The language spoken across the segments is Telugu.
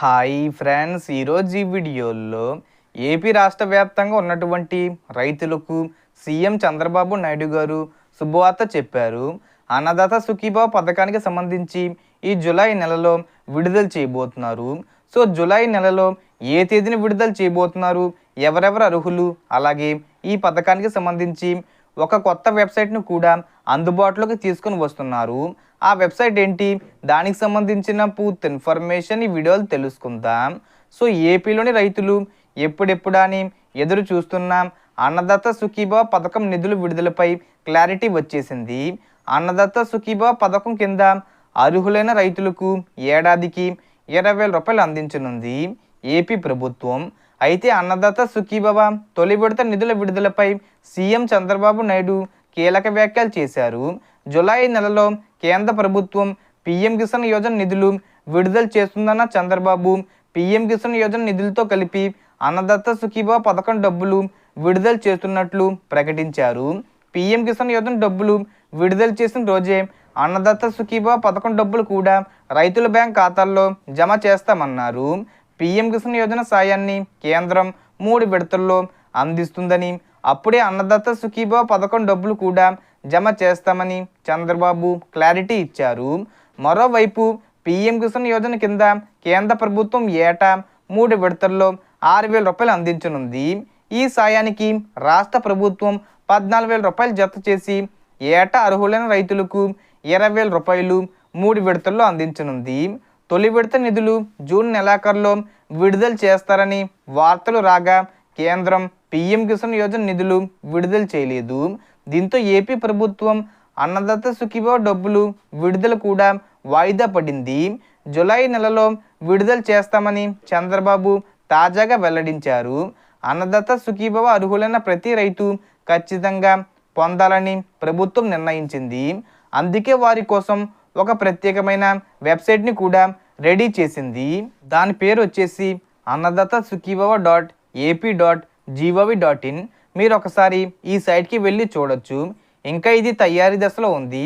హాయ్ ఫ్రెండ్స్ ఈరోజు ఈ వీడియోలో ఏపీ రాష్ట్ర వ్యాప్తంగా ఉన్నటువంటి రైతులకు సీఎం చంద్రబాబు నాయుడు గారు శుభవార్త చెప్పారు. అన్నదాత సుఖీభావ పథకానికి సంబంధించి ఈ జూలై నెలలో విడుదల చేయబోతున్నారు. సో జూలై నెలలో ఏ తేదీని విడుదల చేయబోతున్నారు? ఎవరెవరు అర్హులు? అలాగే ఈ పథకానికి సంబంధించి ఒక కొత్త వెబ్సైట్ను కూడా అందుబాటులోకి తీసుకొని వస్తున్నారు. ఆ వెబ్సైట్ ఏంటి? దానికి సంబంధించిన పూర్తి ఇన్ఫర్మేషన్ ఈ వీడియోలు తెలుసుకుందాం. సో ఏపీలోని రైతులు ఎప్పుడెప్పుడని ఎదురు చూస్తున్నాం అన్నదాత సుఖీభావ పథకం నిధుల విడుదలపై క్లారిటీ వచ్చేసింది. అన్నదాత సుఖీభావ పథకం కింద అర్హులైన రైతులకు ఏడాదికి ఇరవై వేల రూపాయలు అందించనుంది. ఏపీ ప్రభుత్వం అయితే అన్నదాత సుఖీబాబా తొలి విడత నిధుల విడుదలపై సీఎం చంద్రబాబు నాయుడు కీలక వ్యాఖ్యలు చేశారు. జులై నెలలో కేంద్ర ప్రభుత్వం పీఎం కిసాన్ యోజన నిధులు విడుదల చేస్తుందన్న చంద్రబాబు పీఎం కిసాన్ యోజన నిధులతో కలిపి అన్నదత్త సుఖీబా పథకం డబ్బులు విడుదల చేస్తున్నట్లు ప్రకటించారు. పీఎం కిసాన్ యోజన డబ్బులు విడుదల చేసిన రోజే అన్నదత్త సుఖీభవ పథకం డబ్బులు కూడా రైతుల బ్యాంక్ ఖాతాల్లో జమ చేస్తామన్నారు. పీఎం కిసాన్ యోజన సాయాన్ని కేంద్రం మూడు విడతల్లో అందిస్తుందని అప్పుడే అన్నదాత సుఖీభావ పథకం డబ్బులు కూడా జమ చేస్తామని చంద్రబాబు క్లారిటీ ఇచ్చారు. మరోవైపు పీఎం కిసాన్ యోజన కింద కేంద్ర ప్రభుత్వం ఏటా మూడు విడతల్లో ఆరు వేల రూపాయలు అందించనుంది. ఈ సాయానికి రాష్ట్ర ప్రభుత్వం పద్నాలుగు వేల రూపాయలు జత చేసి ఏటా అర్హులైన రైతులకు ఇరవై వేల రూపాయలు మూడు విడతల్లో అందించనుంది. తొలి విడత నిధులు జూన్ నెలాఖరులో విడుదల చేస్తారని వార్తలు రాగా కేంద్రం పీఎం కిసాన్ యోజన నిధులు విడుదల చేయలేదు. దీంతో ఏపీ ప్రభుత్వం అన్నదాత సుఖీభావ డబ్బులు విడుదల కూడా వాయిదా పడింది. జులై నెలలో విడుదల చేస్తామని చంద్రబాబు తాజాగా వెల్లడించారు. అన్నదాత సుఖీభవ అర్హులైన ప్రతి రైతు ఖచ్చితంగా పొందాలని ప్రభుత్వం నిర్ణయించింది. అందుకే వారి కోసం ఒక ప్రత్యేకమైన వెబ్సైట్ని కూడా రెడీ చేసింది. దాని పేరు వచ్చేసి Annadata Sukhibhava dot AP dot gov dot in. మీరు ఒకసారి ఈ సైట్కి వెళ్ళి చూడొచ్చు. ఇంకా ఇది తయారీ దశలో ఉంది.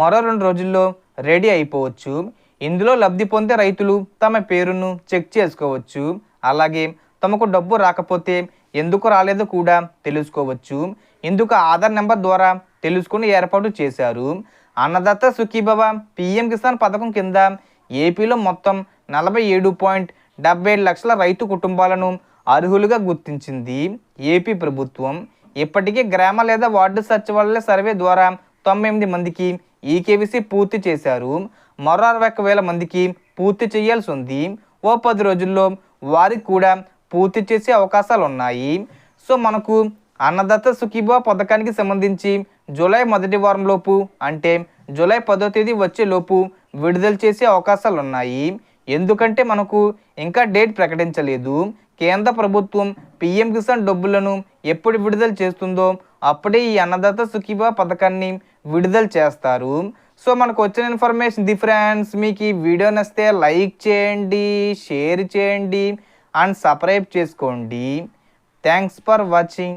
మరో రెండు రోజుల్లో రెడీ అయిపోవచ్చు. ఇందులో లబ్ధి పొందే రైతులు తమ పేరును చెక్ చేసుకోవచ్చు. అలాగే తమకు డబ్బు రాకపోతే ఎందుకు రాలేదో కూడా తెలుసుకోవచ్చు. ఇందుకు ఆధార్ నెంబర్ ద్వారా తెలుసుకుని ఏర్పాటు చేశారు. అన్నదాత సుఖీభవ పిఎం కిసాన్ పథకం కింద ఏపీలో మొత్తం నలభై ఏడు పాయింట్ డెబ్బై ఏడు లక్షల రైతు కుటుంబాలను అర్హులుగా గుర్తించింది. ఏపీ ప్రభుత్వం ఇప్పటికే గ్రామ లేదా వార్డు సచివాలయ సర్వే ద్వారా తొంభై ఎనిమిది మందికి ఈకేవీసీ పూర్తి చేశారు. మరో అరవై ఒక్క వేల మందికి పూర్తి చేయాల్సి ఉంది. ఓ పది రోజుల్లో వారికి కూడా పూర్తి చేసే అవకాశాలు ఉన్నాయి. సో మనకు అన్నదాత సుఖీభా పథకానికి సంబంధించి జూలై మొదటి వారంలోపు అంటే జూలై పదో తేదీ వచ్చేలోపు విడుదల చేసే అవకాశాలు ఉన్నాయి ఎందుకంటే మనకు ఇంకా డేట్ ప్రకటించలేదు. కేంద్ర ప్రభుత్వం పిఎం కిసాన్ డబ్బులను ఎప్పుడు విడుదల చేస్తుందో అప్పుడే ఈ అన్నదాత సుఖీభా పథకాన్ని విడుదల చేస్తారు. సో మనకు వచ్చిన ఇన్ఫర్మేషన్ ది ఫ్రెండ్స్ మీకు ఈ వీడియో నచ్చితే లైక్ చేయండి షేర్ చేయండి అండ్ సబ్స్క్రైబ్ చేసుకోండి. Thanks for watching.